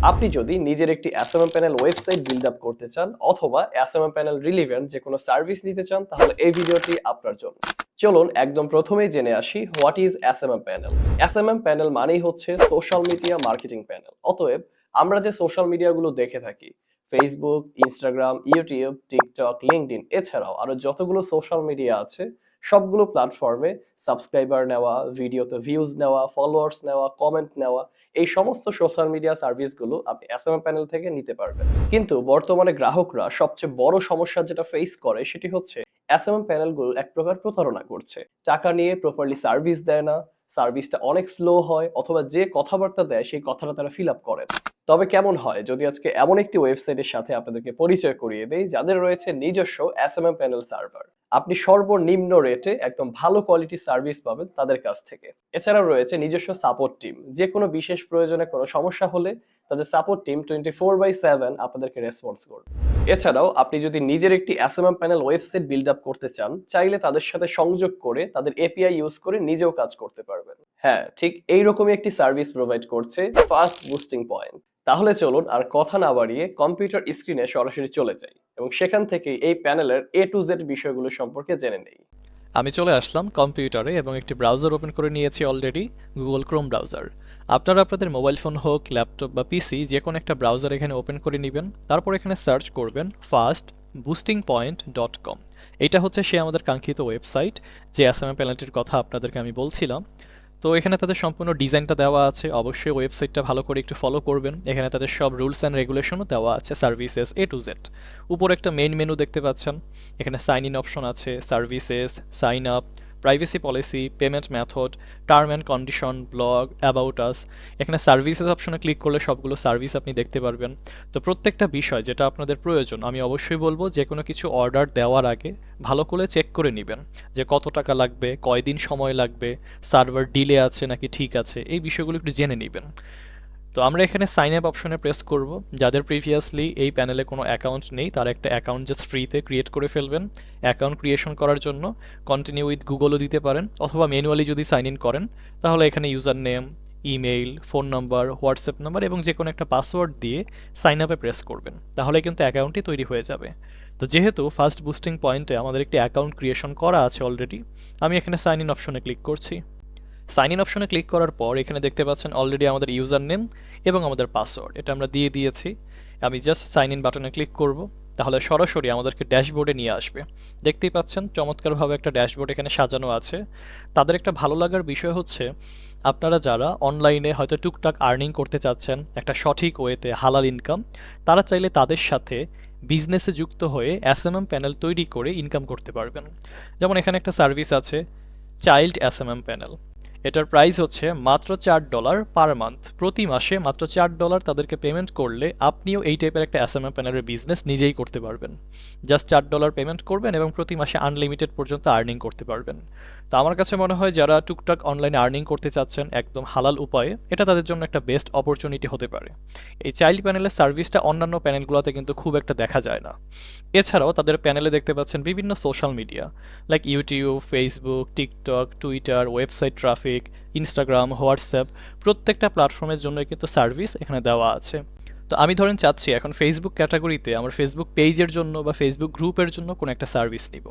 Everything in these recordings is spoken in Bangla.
আপনি যদি নিজের একটি SMM panel website build up করতে চান অথবা এসএমএম প্যানেল রিলিভেন্ট যে কোনো সার্ভিস নিতে চান, তাহলে এই ভিডিওটি আপনার জন্য। চলুন একদম প্রথমেই জেনে আসি what is SMM panel SMM panel মানেই হচ্ছে সোশ্যাল মিডিয়া মার্কেটিং প্যানেল অতএব আমরা যে সোশ্যাল মিডিয়াগুলো দেখে থাকি Facebook Instagram YouTube TikTok LinkedIn এছাড়াও আরও যতগুলো সোশ্যাল মিডিয়া আছে, সবগুলো প্ল্যাটফর্মে সাবস্ক্রাইবার নেওয়া ভিডিওতে ভিউজ নেওয়া ফলোয়ার্স নেওয়া কমেন্ট নেওয়া, এই সমস্ত সোশ্যাল মিডিয়া সার্ভিসগুলো আপনি এস এম প্যানেল থেকে নিতে পারবেন কিন্তু বর্তমানে গ্রাহকরা সবচেয়ে বড় সমস্যা যেটা ফেস করে সেটি হচ্ছে এসএমএম প্যানেলগুলো এক প্রকার প্রতারণা করছে টাকা নিয়ে প্রপারলি সার্ভিস দেয় না সার্ভিসটা অনেক স্লো হয়, অথবা যে কথাবার্তা দেয় সেই কথাটা তারা ফিল আপ করে। তবে কেমন হয়? যদি আজকে এমন একটি ওয়েবসাইটের সাথে আপনাদেরকে পরিচয় করিয়ে দেই, যাদের রয়েছে নিজস্ব S M M panel server আপনি সর্বনিম্ন রেটে একদম ভালো কোয়ালিটি সার্ভিস পাবেন তাদের কাছ থেকে। এছাড়াও রয়েছে নিজস্ব সাপোর্ট টিম যে কোনো বিশেষ প্রয়োজনে কোনো সমস্যা হলে তাদের support team twenty four by seven আপনাদেরকে রেসপন্স করবে। এছাড়াও আপনি যদি নিজের একটি SMM panel website build up করতে চান, চাইলে তাদের সাথে সংযোগ করে তাদের এপিআই ইউজ করে নিজেও কাজ করতে পারবেন। হ্যাঁ ঠিক এইরকমই একটি সার্ভিস প্রোভাইড করছে ফাস্ট বুস্টিং পয়েন্ট তাহলে চলুন আর কথা না বাড়িয়ে কম্পিউটার স্ক্রিনে সরাসরি চলে যাই এবং সেখান থেকে এই প্যানেলের এ টু জেড বিষয়গুলো সম্পর্কে জেনে নেই। আমি চলে আসলাম কম্পিউটারে এবং একটি ব্রাউজার ওপেন করে নিয়েছি অলরেডি, গুগল ক্রোম ব্রাউজার। আপনারা আপনাদের মোবাইল ফোন হোক, ল্যাপটপ বা পিসি যে কোনো একটা ব্রাউজার এখানে ওপেন করে নেবেন, তারপর এখানে সার্চ করবেন fast boosting point dot com. এটা হচ্ছে সে আমাদের কাঙ্ক্ষিত ওয়েবসাইট, যে অ্যাসামে প্যানেলটির কথা আপনাদেরকে আমি বলছিলাম। তো এখানে তাদের সম্পূর্ণ ডিজাইনটা দেওয়া আছে। অবশ্যই ওয়েবসাইটটা ভালো করে একটু ফলো করবেন। এখানে তাদের সব রুলস অ্যান্ড রেগুলেশনও দেওয়া আছে সার্ভিসেস এ টু জেড উপর একটা মেন মেনু দেখতে পাচ্ছেন। এখানে সাইন ইন অপশন আছে services sign up privacy policy payment method term and condition blog about us এখানে সার্ভিসেস অপশনে ক্লিক করলে সবগুলো সার্ভিস আপনি দেখতে পারবেন। তো প্রত্যেকটা বিষয় যেটা আপনাদের প্রয়োজন, আমি অবশ্যই বলব যে কোনো কিছু অর্ডার দেওয়ার আগে ভালো করে চেক করে নেবেন যে কত টাকা লাগবে, কয়দিন সময় লাগবে সার্ভার ডিলে আছে নাকি ঠিক আছে, এই বিষয়গুলো একটু জেনে নেবেন। তো আমরা এখানে সাইন আপ অপশনে প্রেস করব। যাদের প্রিভিয়াসলি এই প্যানেলে কোনো অ্যাকাউন্ট নেই, তারা একটা অ্যাকাউন্ট জাস্ট ফ্রিতে ক্রিয়েট করে ফেলবেন। অ্যাকাউন্ট ক্রিয়েশন করার জন্য কন্টিনিউ উইথ গুগলও দিতে পারেন অথবা ম্যানুয়ালি যদি সাইন ইন করেন, তাহলে এখানে username email phone number WhatsApp number এবং যে কোনো একটা পাসওয়ার্ড দিয়ে সাইন আপে প্রেস করবেন। তাহলে কিন্তু অ্যাকাউন্টটি তৈরি হয়ে যাবে। তো যেহেতু ফার্স্ট বুস্টিং পয়েন্টে আমাদের একটি অ্যাকাউন্ট ক্রিয়েশন করা আছে অলরেডি আমি এখানে সাইন ইন অপশনে ক্লিক করছি। সাইন ইন অপশনে ক্লিক করার পর এখানে দেখতে পাচ্ছেন অলরেডি আমাদের ইউজার নেম এবং আমাদের পাসওয়ার্ড। এটা আমরা দিয়ে দিয়েছি। আমি জাস্ট সাইন ইন বাটনে ক্লিক করব। তাহলে সরাসরি আমাদেরকে ড্যাশবোর্ডে নিয়ে আসবে। দেখতেই পাচ্ছেন চমৎকারভাবে একটা ড্যাশবোর্ড এখানে সাজানো আছে। তাদের একটা ভালো লাগার বিষয় হচ্ছে, আপনারা যারা অনলাইনে হয়তো টুকটাক আর্নিং করতে চাচ্ছেন, একটা সঠিক ওয়েতে হালাল ইনকাম তারা চাইলে তাদের সাথে বিজনেসে যুক্ত হয়ে এস এম এম প্যানেল তৈরি করে ইনকাম করতে পারবেন। যেমন এখানে একটা সার্ভিস আছে child S M M panel এটার প্রাইস হচ্ছে মাত্র চার ডলার পার মান্থ প্রতি মাসে মাত্র চার ডলার তাদেরকে পেমেন্ট করলে আপনিও এই টাইপের একটা এসএমএ প্যানেলের বিজনেস নিজেই করতে পারবেন। জাস্ট চার ডলার পেমেন্ট করবেন এবং প্রতি মাসে আনলিমিটেড পর্যন্ত আর্নিং করতে পারবেন। তো আমার কাছে মনে হয় যারা টুকটাক অনলাইনে আর্নিং করতে চাচ্ছেন একদম হালাল উপায়ে, এটা তাদের জন্য একটা বেস্ট অপরচুনিটি হতে পারে। এই চাইল্ড প্যানেলের সার্ভিসটা অন্যান্য প্যানেলগুলোতে কিন্তু খুব একটা দেখা যায় না। এছাড়াও তাদের প্যানেলে দেখতে পাচ্ছেন বিভিন্ন social media like YouTube Facebook TikTok Twitter website traffic Instagram WhatsApp প্রত্যেকটা প্ল্যাটফর্মের জন্য কিন্তু সার্ভিস এখানে দেওয়া আছে। তো আমি ধরেন চাচ্ছি, এখন ফেসবুক ক্যাটাগরিতে আমার ফেসবুক পেজের জন্য বা ফেসবুক গ্রুপের জন্য কোনো একটা সার্ভিস নিব।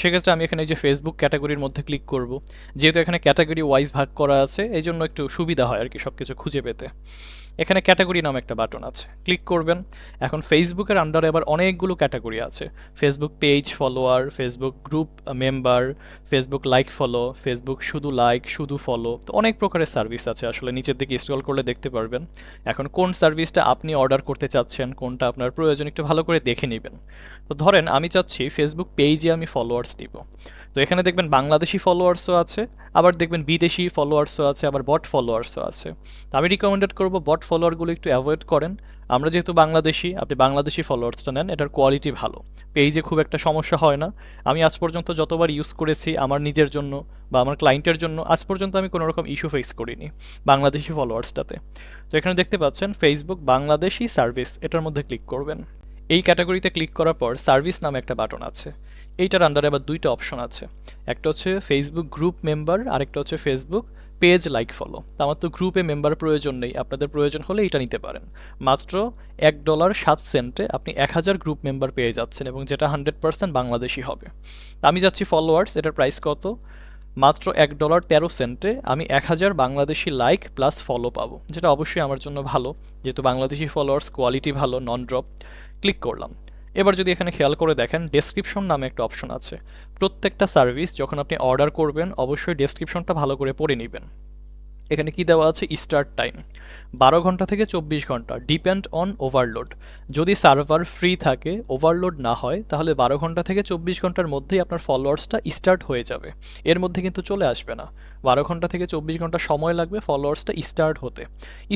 সেক্ষেত্রে আমি এখানে যে ফেসবুক ক্যাটাগরির মধ্যে ক্লিক করব। যেহেতু এখানে ক্যাটাগরি ওয়াইজ ভাগ করা আছে এই জন্য একটু সুবিধা হয় আর কি সব কিছু খুঁজে পেতে। এখানে ক্যাটাগরি নামে একটা বাটন আছে। ক্লিক করবেন। এখন ফেসবুকের আন্ডারে আবার অনেকগুলো ক্যাটাগরি আছে। Facebook page follower Facebook group member Facebook like follow Facebook শুধু লাইক শুধু ফলো তো অনেক প্রকারের সার্ভিস আছে। আসলে নিচের দিকে স্ক্রল করলে দেখতে পারবেন। এখন কোন সার্ভিসটা আপনি অর্ডার করতে চাচ্ছেন, কোনটা আপনার প্রয়োজন একটু ভালো করে দেখে নেবেন। তো ধরেন আমি চাচ্ছি ফেসবুক পেজে আমি ফলোয়ার্স নিব। তো এখানে দেখবেন বাংলাদেশি ফলোয়ার্সও আছে, আবার দেখবেন বিদেশি ফলোয়ার্সও আছে, আবার বট ফলোয়ার্সও আছে। তো আমি রিকমেন্ডেড করব বট ফলোয়ারগুলো একটু অ্যাভয়েড করেন। আমরা যেহেতু বাংলাদেশি, আপনি বাংলাদেশি ফলোয়ার্সটা নেন, এটার কোয়ালিটি ভালো। পেজে খুব একটা সমস্যা হয় না। আমি আজ পর্যন্ত যতবার ইউজ করেছি আমার নিজের জন্য বা আমার ক্লায়েন্টের জন্য, আজ পর্যন্ত আমি কোনো রকম ইস্যু ফেস করিনি বাংলাদেশি ফলোয়ার্সটাতে তো এখানে দেখতে পাচ্ছেন ফেসবুক বাংলাদেশি সার্ভিস এটার মধ্যে ক্লিক করবেন। এই ক্যাটাগরিতে ক্লিক করার পর সার্ভিস নামে একটা বাটন আছে। এইটার আন্ডারে আবার দুইটা অপশন আছে। একটা হচ্ছে ফেসবুক গ্রুপ মেম্বার আরেকটা হচ্ছে ফেসবুক পেজ লাইক ফলো। আমার তো গ্রুপে মেম্বার প্রয়োজন নেই, আপনাদের প্রয়োজন হলে এটা নিতে পারেন। মাত্র এক ডলার সাত সেন্টে আপনি এক হাজার গ্রুপ মেম্বার পেয়ে যাচ্ছেন এবং যেটা হান্ড্রেড পার্সেন্ট বাংলাদেশি হবে। আমি যাচ্ছি ফলোয়ার্স এটার প্রাইস কত? মাত্র এক ডলার তেরো সেন্টে আমি এক হাজার বাংলাদেশি লাইক প্লাস ফলো পাবো, যেটা অবশ্যই আমার জন্য ভালো। যেহেতু বাংলাদেশি ফলোয়ার্স কোয়ালিটি ভালো নন ড্রপ ক্লিক করলাম। এবার যদি এখানে খেয়াল করে দেখেন ডেসক্রিপশন নামে একটা অপশন আছে। প্রত্যেকটা সার্ভিস যখন আপনি অর্ডার করবেন, অবশ্যই ডেসক্রিপশনটা ভালো করে পড়ে নেবেন। এখানে কি দেওয়া আছে? স্টার্ট টাইম বারো ঘণ্টা থেকে চব্বিশ ঘণ্টা ডিপেন্ড অন ওভারলোড যদি সার্ভার ফ্রি থাকে ওভারলোড না হয়, তাহলে বারো ঘণ্টা থেকে চব্বিশ ঘণ্টার মধ্যেই আপনার ফলোয়ার্সটা স্টার্ট হয়ে যাবে। এর মধ্যে কিন্তু চলে আসবে না। বারো ঘণ্টা থেকে চব্বিশ ঘণ্টা সময় লাগবে ফলোয়ার্সটা স্টার্ট হতে।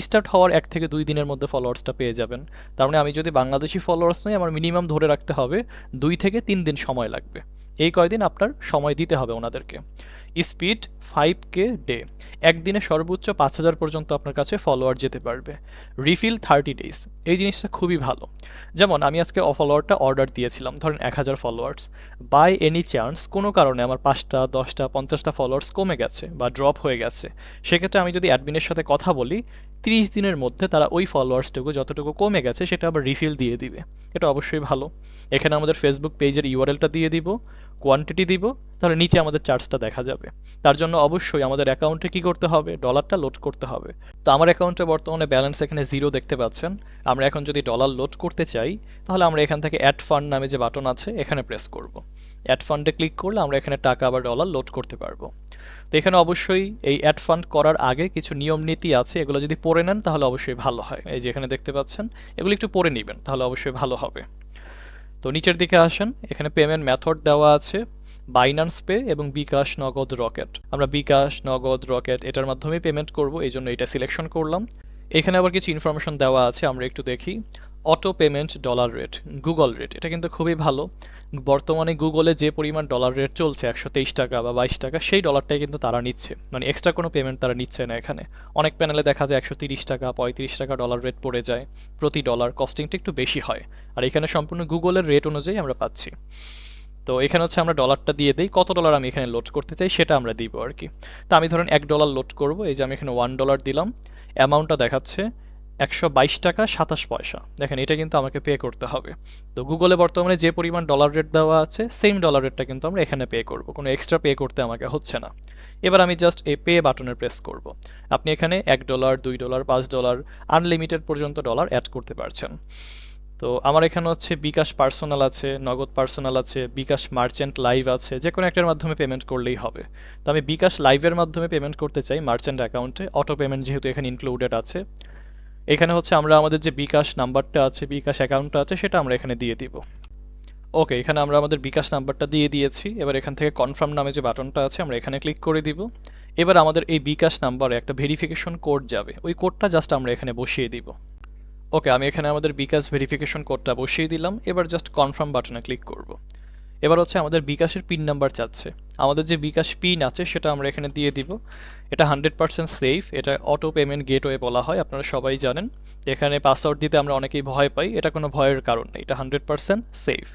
স্টার্ট হওয়ার এক থেকে দুই দিনের মধ্যে ফলোয়ার্সটা পেয়ে যাবেন। তার মানে আমি যদি বাংলাদেশি ফলোয়ার্স নই, আমার মিনিমাম ধরে রাখতে হবে দুই থেকে তিন দিন সময় লাগবে। এই কয়দিন আপনার সময় দিতে হবে ওনাদেরকে। Speed five K day. একদিনে সর্বোচ্চ পাঁচ হাজার পর্যন্ত আপনার কাছে ফলোয়ার যেতে পারবে। রিফিল থার্টি ডেজ এই জিনিসটা খুবই ভালো। যেমন, আমি আজকে ফলোয়ারটা অর্ডার দিয়েছিলাম, ধরেন এক হাজার ফলোয়ার্স বাই এনি চান্স কোনো কারণে আমার পাঁচটা, দশটা, পঞ্চাশটা ফলোয়ার্স কমে গেছে বা ড্রপ হয়ে গেছে। সেক্ষেত্রে আমি যদি অ্যাডমিনের সাথে কথা বলি, তিরিশ দিনের মধ্যে তারা ওই ফলোয়ার্সটুকু যতটুকু কমে গেছে, সেটা আবার রিফিল দিয়ে দিবে। এটা অবশ্যই ভালো। এখানে আমাদের ফেসবুক পেজের ইউআরএলটা দিয়ে দিব। কোয়ান্টিটি দিব, তাহলে নিচে আমাদের চার্জটা দেখা যাবে। তার জন্য অবশ্যই আমাদের অ্যাকাউন্টে কি করতে হবে? ডলারটা লোড করতে হবে। তো আমার অ্যাকাউন্টে বর্তমানে ব্যালেন্স এখানে জিরো দেখতে পাচ্ছেন। আমরা এখন যদি ডলার লোড করতে চাই, তাহলে আমরা এখান থেকে অ্যাড ফান্ড নামে যে বাটন আছে, এখানে প্রেস করব। অ্যাড ফান্ডে ক্লিক করলে আমরা এখানে টাকা বা ডলার লোড করতে পারব। তো এখানে অবশ্যই এই অ্যাড ফান্ড করার আগে কিছু নিয়ম নীতি আছে, এগুলো যদি পড়ে নেন, তাহলে অবশ্যই ভালো হয়। এই যে এখানে দেখতে পাচ্ছেন, এগুলো একটু পড়ে নেবেন, তাহলে অবশ্যই ভালো হবে। তো নিচের দিকে আসেন। এখানে পেমেন্ট মেথড দেওয়া আছে বাইনান্স পে এবং বিকাশ নগদ রকেট। আমরা বিকাশ নগদ রকেট এটার মাধ্যমে পেমেন্ট করব এই জন্য এটা সিলেকশন করলাম। এখানে আবার কিছু ইনফরমেশন দেওয়া আছে, আমরা একটু দেখি। Auto payment dollar rate Google rate এটা কিন্তু খুবই ভালো। বর্তমানে গুগলে যে পরিমাণ ডলার রেট চলছে, একশো তেইশ টাকা বা বাইশ টাকা, সেই ডলারটাই কিন্তু তারা নিচ্ছে। মানে এক্সট্রা কোনো পেমেন্ট তারা নিচ্ছে না এখানে। অনেক প্যানেলে দেখা যায় একশো তিরিশ টাকা, পঁয়ত্রিশ টাকা ডলার রেট পড়ে যায়, প্রতি ডলার কস্টিংটা একটু বেশি হয়। আর এখানে সম্পূর্ণ গুগলের রেট অনুযায়ী আমরা পাচ্ছি। তো এখানে হচ্ছে আমরা ডলারটা দিয়ে দিই, কত ডলার আমি এখানে লোড করতে চাই সেটা আমরা দিব আর কি। তো আমি ধরেন এক ডলার লোড করব, এই যে আমি এখানে ওয়ান ডলার দিলাম অ্যামাউন্টটা দেখাচ্ছে একশো বাইশ টাকা, সাতাশ পয়সা। দেখেন, এটা কিন্তু আমাকে পে করতে হবে। তো গুগলে বর্তমানে যে পরিমাণ ডলার রেট দেওয়া আছে সেম ডলার রেটটা কিন্তু আমরা এখানে পে করব। কোনো এক্সট্রা পে করতে আমাকে হচ্ছে না। এবার আমি জাস্ট এই পে বাটনে প্রেস করব। আপনি এখানে এক ডলার দুই ডলার পাঁচ ডলার আনলিমিটেড পর্যন্ত ডলার অ্যাড করতে পারছেন। তো আমার এখানে হচ্ছে বিকাশ পার্সোনাল আছে, নগদ পার্সোনাল আছে, বিকাশ মার্চেন্ট লাইভ আছে, যে কোনো একটার মাধ্যমে পেমেন্ট করলেই হবে। তো আমি বিকাশ লাইভের মাধ্যমে পেমেন্ট করতে চাই মার্চেন্ট অ্যাকাউন্টে অটো পেমেন্ট যেহেতু এখানে ইনক্লুডেড আছে। এখানে হচ্ছে আমরা আমাদের যে বিকাশ নাম্বারটা আছে, বিকাশ অ্যাকাউন্টটা আছে, সেটা আমরা এখানে দিয়ে দিব। ওকে, এখানে আমরা আমাদের বিকাশ নাম্বারটা দিয়ে দিয়েছি। এবার এখান থেকে কনফার্ম নামে যে বাটনটা আছে, আমরা এখানে ক্লিক করে দিব। এবার আমাদের এই বিকাশ নাম্বারে একটা ভেরিফিকেশন কোড যাবে। ওই কোডটা জাস্ট আমরা এখানে বসিয়ে দিব। ওকে, আমি এখানে আমাদের বিকাশ ভেরিফিকেশন কোডটা বসিয়ে দিলাম। এবার জাস্ট কনফার্ম বাটনে ক্লিক করব। এবার হচ্ছে আমাদের বিকাশের পিন নাম্বার চাচ্ছে। আমাদের যে বিকাশ পিন আছে, সেটা আমরা এখানে দিয়ে দিব। এটা হান্ড্রেড পার্সেন্ট সেফ এটা অটো পেমেন্ট গেটওয়ে বলা হয়, আপনারা সবাই জানেন। এখানে পাসওয়ার্ড দিতে আমরা অনেকেই ভয় পাই, এটা কোনো ভয়ের কারণ নেই, এটা হান্ড্রেড পার্সেন্ট সেফ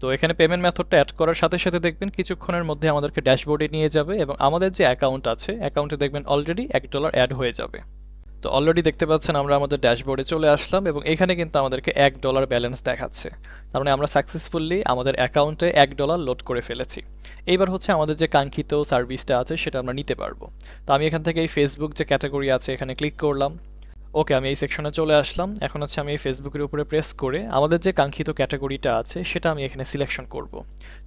তো এখানে পেমেন্ট মেথডটা অ্যাড করার সাথে সাথে দেখবেন কিছুক্ষণের মধ্যে আমাদেরকে ড্যাশবোর্ডে নিয়ে যাবে এবং আমাদের যে অ্যাকাউন্ট আছে অ্যাকাউন্টে দেখবেন অলরেডি এক ডলার অ্যাড হয়ে যাবে। তো অলরেডি দেখতে পাচ্ছেন আমরা আমাদের ড্যাশবোর্ডে চলে আসলাম এবং এখানে কিন্তু আমাদেরকে এক ডলার ব্যালেন্স দেখাচ্ছে। তার মানে আমরা সাকসেসফুলি আমাদের অ্যাকাউন্টে এক ডলার লোড করে ফেলেছি। এইবার হচ্ছে আমাদের যে কাঙ্ক্ষিত সার্ভিসটা আছে, সেটা আমরা নিতে পারব। তো আমি এখান থেকে এই ফেসবুক যে ক্যাটাগরি আছে, এখানে ক্লিক করলাম। ওকে, আমি এই সেকশনে চলে আসলাম। এখন হচ্ছে আমি এই ফেসবুকের উপরে প্রেস করে আমাদের যে কাঙ্ক্ষিত ক্যাটাগরিটা আছে, সেটা আমি এখানে সিলেকশন করব।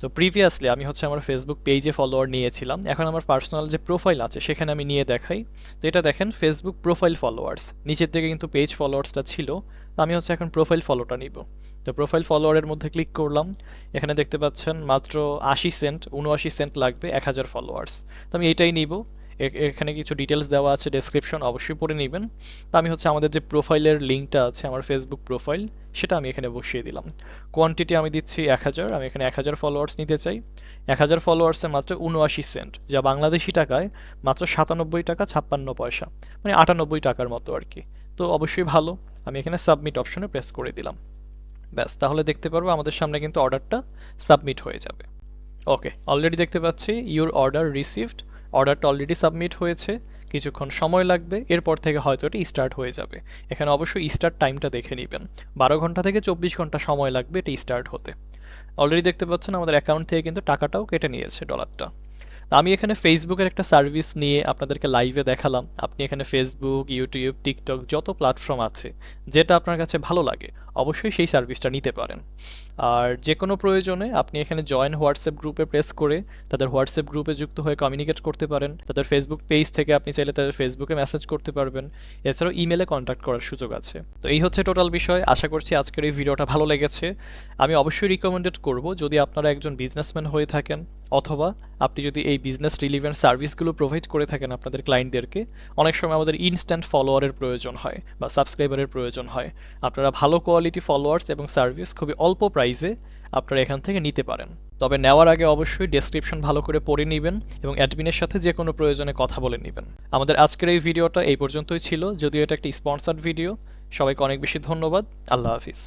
তো প্রিভিয়াসলি আমি হচ্ছে আমার ফেসবুক পেজে ফলোয়ার নিয়েছিলাম। এখন আমার পার্সোনাল যে প্রোফাইল আছে, সেখানে আমি নিয়ে দেখাই। তো এটা দেখেন ফেসবুক প্রোফাইল ফলোয়ার্স নিচের দিকে কিন্তু পেজ ফলোয়ার্সটা ছিল। তো আমি হচ্ছে এখন প্রোফাইল ফলোটা নিব। তো প্রোফাইল ফলোয়ারের মধ্যে ক্লিক করলাম। এখানে দেখতে পাচ্ছেন মাত্র আশি সেন্ট উনআশি সেন্ট লাগবে, এক হাজার ফলোয়ার্স তো আমি এটাই নিব। এখানে কিছু ডিটেলস দেওয়া আছে ডেসক্রিপশন অবশ্যই পড়ে নেবেন। তা আমি হচ্ছে আমাদের যে প্রোফাইলের লিঙ্কটা আছে, আমার ফেসবুক প্রোফাইল সেটা আমি এখানে বসিয়ে দিলাম। কোয়ান্টিটি আমি দিচ্ছি এক হাজার, আমি এখানে এক হাজার ফলোয়ার্স নিতে চাই। এক হাজার ফলোয়ার্সে মাত্র উনআশি সেন্ট যা বাংলাদেশি টাকায় মাত্র সাতানব্বই টাকা ছাপ্পান্ন পয়সা মানে আটানব্বই টাকার মতো আর কি। তো অবশ্যই ভালো, আমি এখানে সাবমিট অপশনে প্রেস করে দিলাম। ব্যাস, তাহলে দেখতে পারব আমাদের সামনে কিন্তু অর্ডারটা সাবমিট হয়ে যাবে। ওকে অলরেডি দেখতে পাচ্ছি ইউর অর্ডার রিসিভড অর্ডারটা অলরেডি সাবমিট হয়েছে, কিছুক্ষণ সময় লাগবে, এরপর থেকে হয়তো এটি স্টার্ট হয়ে যাবে। এখানে অবশ্যই স্টার্ট টাইমটা দেখে নেবেন। বারো ঘণ্টা থেকে চব্বিশ ঘণ্টা সময় লাগবে এটি স্টার্ট হতে। অলরেডি দেখতে পাচ্ছেন আমাদের অ্যাকাউন্ট থেকে কিন্তু টাকাটাও কেটে নিয়েছে ডলারটা আমি এখানে ফেসবুকের একটা সার্ভিস নিয়ে আপনাদেরকে লাইভে দেখালাম। আপনি এখানে ফেসবুক ইউটিউব টিকটক যত প্ল্যাটফর্ম আছে, যেটা আপনার কাছে ভালো লাগে অবশ্যই সেই সার্ভিসটা নিতে পারেন। আর যে কোনো প্রয়োজনে আপনি এখানে জয়েন হোয়াটসঅ্যাপ গ্রুপে প্রেস করে তাদের হোয়াটসঅ্যাপ গ্রুপে যুক্ত হয়ে কমিউনিকেট করতে পারেন। তাদের ফেসবুক পেজ থেকে আপনি চাইলে তাদের ফেসবুকে মেসেজ করতে পারবেন। এছাড়াও ইমেলে কন্ট্যাক্ট করার সুযোগ আছে। তো এই হচ্ছে টোটাল বিষয়। আশা করছি আজকের এই ভিডিওটা ভালো লেগেছে। আমি অবশ্যই রিকমেন্ডেড করব যদি আপনারা একজন বিজনেসম্যান হয়ে থাকেন অথবা আপনি যদি এই বিজনেস রিলিভেন্ট সার্ভিসগুলো প্রোভাইড করে থাকেন আপনাদের ক্লায়েন্টদেরকে অনেক সময় আমাদের ইনস্ট্যান্ট ফলোয়ারের প্রয়োজন হয় বা সাবস্ক্রাইবারের প্রয়োজন হয়। আপনারা ভালো কোয়ালিটি ফলোয়ার্স এবং সার্ভিস খুবই অল্প প্রাইসে আপনারা এখান থেকে নিতে পারেন। তবে নেওয়ার আগে অবশ্যই ডেসক্রিপশন ভালো করে পড়ে নেবেন এবং অ্যাডমিনের সাথে যে কোনো প্রয়োজনে কথা বলে নেবেন। আমাদের আজকের এই ভিডিওটা এই পর্যন্তই ছিল। যদিও এটা একটি স্পন্সার্ড ভিডিও সবাইকে অনেক বেশি ধন্যবাদ। আল্লাহ হাফিজ।